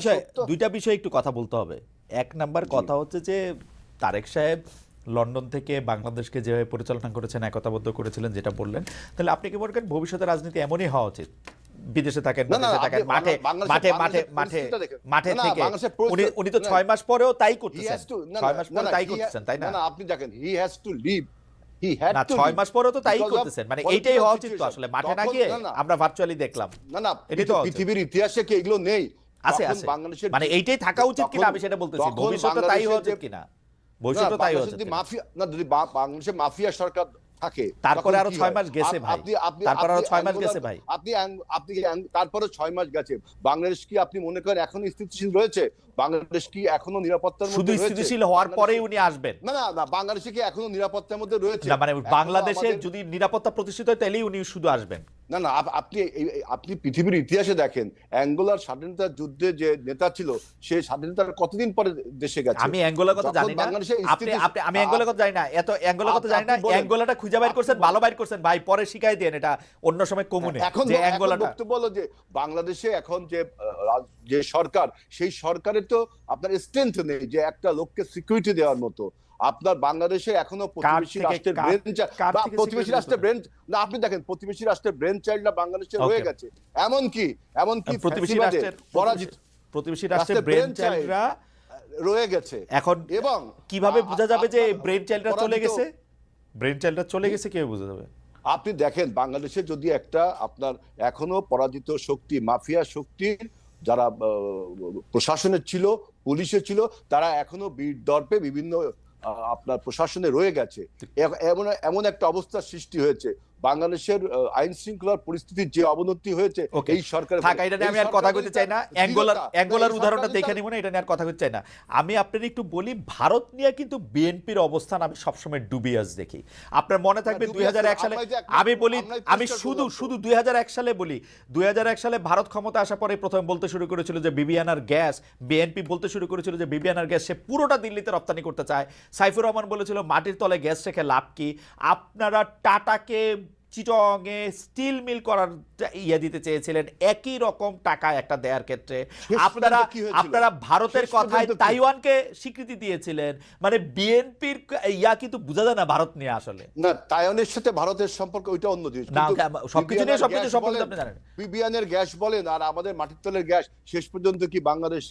বিষয় দুইটা বিষয় একটু কথা বলতে হবে। এক নাম্বার কথা হচ্ছে যে তারেক সাহেব লন্ডন থেকে বাংলাদেশকে যেভাবে পরিচালনা করেছেন একতাবদ্ধ করেছিলেন যেটা বললেন তাহলে আপনি কি মনে করেন ভবিষ্যতে রাজনীতি এমনই হওয়া উচিত? বিদেশে থাকেন মাঠে মাঠে মাঠে মাঠে মাঠে থেকে। উনি উনি তো না, ছয় মাস পরেও তাই করতেছেন has to- না, ছয় মাস পরে তাই করতেছেন তাই না? না আপনি দেখেন he has to live he had to ছয় মাস পরেও তো তাই করতেছেন। মানে এইটাই হওয়া উচিত তো আসলে। মাঠে না গিয়ে আমরা ভার্চুয়ালি দেখলাম। না না এটাই তো পৃথিবীর ইতিহাসে কি এগুলো নেই? আছে আছে। বাংলাদেশের মানে এইটাই থাকা উচিত কিনা? আমি সেটা বলতেছি। ভবিষ্যতে তাই যে- কিনা? ভবিষ্যতে তাই উচিত যদি মাফিয়া না যদি বাংলাদেশে মাফিয়া সরকার থাকে তারপরে আরও কি ছয় হয়? মাস গেছে ভাই। আপনি- আপনি- তারপরে আরও আপনি ছয় মাস গেছে ভাই। আপনি আপনি তারপরে ছয় মাস গেছে। বাংলাদেশ কি আপনি মনে করেন এখনও স্থিতিশীল রয়েছে? বাংলাদেশ কি এখনও নিরাপত্তার মধ্যে রয়েছে? স্থিতিশীল হওয়ার পরেই উনি আসবেন। না না না বাংলাদেশে কি এখনও নিরাপত্তার মধ্যে রয়েছে? না মানে বাংলাদেশে যদি নিরাপত্তা প্রতিষ্ঠিত হয় তাহলেই উনি শুধু আসবেন। না না আপনি আপনি পৃথিবীর ইতিহাসে দেখেন অ্যাঙ্গোলার স্বাধীনতা যুদ্ধে যে নেতা ছিল সে স্বাধীনতার কতদিন পরে দেশে গেছে? আমি অ্যাঙ্গোলার কথা জানি না। আপনি আপনি আমি অ্যাঙ্গোলার কথা জানি না। এত অ্যাঙ্গোলার কথা জানি না। অ্যাঙ্গোলাটা খুঁজে বাইর করছেন ভালো বাইর করছেন। ভাই পরে শিখাই দেন এটা অন্য সময় কমুনে এখন যে এখন অ্যাঙ্গোলাটা বক্তব্য হলো যে বাংলাদেশে এখন যে যে সরকার সেই সরকারের তো আপনার স্ট্রেংথ নেই যে একটা লোককে সিকিউরিটি দেওয়ার মতো। আপনার বাংলাদেশে এখনও প্রতিবেশী রাষ্ট্রের ব্রেন প্রতিবেশী রাষ্ট্রের ব্রেন না আপনি দেখেন প্রতিবেশী রাষ্ট্রের ব্রেন চাইল্ডরা বাংলাদেশে. রয়ে গেছে। এমন কি এমন কি প্রতিবেশী রাষ্ট্রের পরাজিত প্রতিবেশী রাষ্ট্রের ব্রেন চাইল্ডরা রয়ে গেছে। এখন এবং কীভাবে বোঝা যাবে যে ব্রেন চাইল্ডরা চলে গেছে? ব্রেন চাইল্ডরা চলে গেছে কীভাবে বোঝা যাবে? আপনি দেখেন বাংলাদেশে যদি একটা আপনার এখনও পরাজিত শক্তি মাফিয়া শক্তি যারা প্রশাসনের ছিল পুলিশের ছিল তারা এখনও বীর দর্পে বিভিন্ন আপনার প্রশাসনে রয়ে গেছে। এমন এমন একটা অবস্থার সৃষ্টি হয়েছে। বাংলাদেশের আইন শৃঙ্খলার পরিস্থিতির যে অবনতি হয়েছে এই সরকার থাক এটা নিয়ে আমি আর কথা কইতে চাই না। অ্যাঙ্গোলার অ্যাঙ্গোলার উদাহরণটা দেখে নিব না এটা নিয়ে আর কথা কইতে চাই না। আমি আপনার একটু বলি ভারত নিয়ে কিন্তু বিএনপির অবস্থান আমি সবসময় ডুবিয়াস দেখি। আপনার মনে থাকবে দুই সালে আমি বলি আমি শুধু। শুধু দুই হাজার এক সালে বলি। দুই হাজার এক সালে ভারত ক্ষমতা আসার পরে প্রথমে বলতে শুরু করেছিল যে বিবিয়ানার গ্যাস বিএনপি বলতে শুরু করেছিল যে বিবিয়ানার গ্যাস সে পুরোটা দিল্লিতে রপ্তানি করতে চায়। সাইফুর রহমান বলেছিল মাটির তলে গ্যাস রেখে লাভ কি? আপনারা টাটাকে চিটংয়ে স্টিল মিল করার ইয়ে দিতে চেয়েছিলেন। একই রকম টাকা একটা দেওয়ার ক্ষেত্রে। আপনারা? আপনারা ভারতের কথায় তাইওয়ানকে স্বীকৃতি দিয়েছিলেন। মানে বিএনপির ইয়া কিন্তু বোঝা যায় না ভারত নিয়ে আসলে। না তাইওয়ানের সাথে ভারতের সম্পর্ক ওইটা অন্য জিনিস। না, সবকিছু নিয়ে সবকিছু সম্পর্কে আপনি জানেন। বিবিয়ানের গ্যাস বলেন আর আমাদের মাটির তলের গ্যাস শেষ পর্যন্ত কি বাংলাদেশ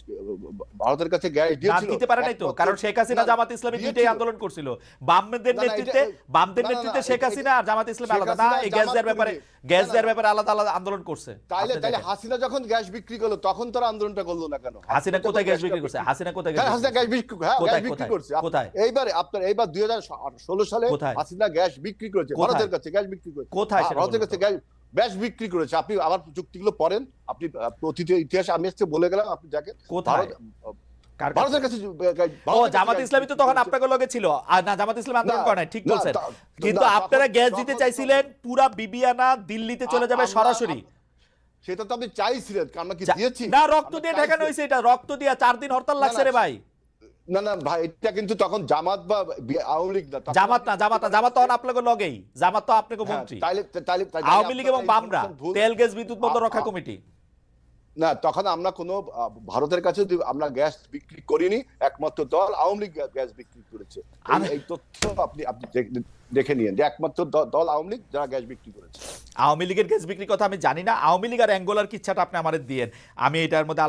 ভারতের কাছে গ্যাস না দিয়েছিল? দিতে পারে নাই তো কারণ শেখ হাসিনা না, জামাত ইসলামী। দুইটাই আন্দোলন করছিল। বামদের না, না, নেতৃত্বে বামদের না, না, না, নেতৃত্বে শেখ হাসিনা আর জামাত ইসলামী আলাদা। না এই গ্যাস দেওয়ার ব্যাপারে গ্যাস দেওয়ার ব্যাপারে আলাদা আলাদা আন্দোলন করছে। তাইলে আপনি তাইলে হাসিনা যখন গ্যাস বিক্রি করল তখন তারা আন্দোলনটা করল না কেন? হাসিনা কোথায় গ্যাস বিক্রি করছে? হাসিনা কোথায় গ্যাস হ্যাঁ, হাসিনা গ্যাস বিক্রি হ্যাঁ, গ্যাস বিক্রি করছে। কোথায়? এইবারে আপনার এইবার দুই হাজার ষোলো সালে কোথায়? হাসিনা গ্যাস বিক্রি করেছে ভারতের কাছে গ্যাস বিক্রি করেছে। কোথায় হ্যাঁ, ভারতের কাছে গ্যাস গ্যাস বিক্রি করেছে। আপনি আবার চুক্তিগুলো পড়েন। আপনি অতীতের ইতিহাস আমি আজকে বলে গেলাম আপনি দেখেন। কোথায়? ভারত কার কাছে? ভারতের কাছে ও জামাত ইসলামী তো তখন আপনাকে লগে ছিল। আর না জামাত ইসলাম আন্দোলন করে ঠিক বলছেন। কিন্তু আপনারা গ্যাস দিতে চাইছিলেন পুরা বিবিয়ানা দিল্লিতে চলে যাবে সরাসরি। সেটা তো আপনি চাইছিলেন আমরা কি দিয়েছি? না রক্ত আমরা দিয়ে ঠেকানো হয়েছে এটা রক্ত দিয়া চার দিন হরতাল লাগছে রে ভাই। না না ভাই এটা কিন্তু তখন জামাত বা আওয়ামী লীগ না জামাত না জামাত না জামাত তখন আপনাকে লগেই। জামাত তো আপনাকে হ্যাঁ, মন্ত্রী। আওয়ামী লীগ এবং বামরা তেল গ্যাস বিদ্যুৎ বন্ধ রক্ষা কমিটি। না তখন আমরা কোনো ভারতের কাছে আমরা গ্যাস বিক্রি করিনি একমাত্র দল আওয়ামী লীগ গ্যাস বিক্রি করেছে। এই- তথ্য আপনি আপনি দেখেন দেখে নিন যে একমাত্র দল আওয়ামী লীগ যারা গ্যাস বিক্রি করেছে। আওয়ামী লীগের গ্যাস বিক্রির কথা আমি জানি না আওয়ামী লীগ আর অ্যাঙ্গোলার কিচ্ছাটা আপনি আমাদের দিয়েন। আমি এটার মধ্যে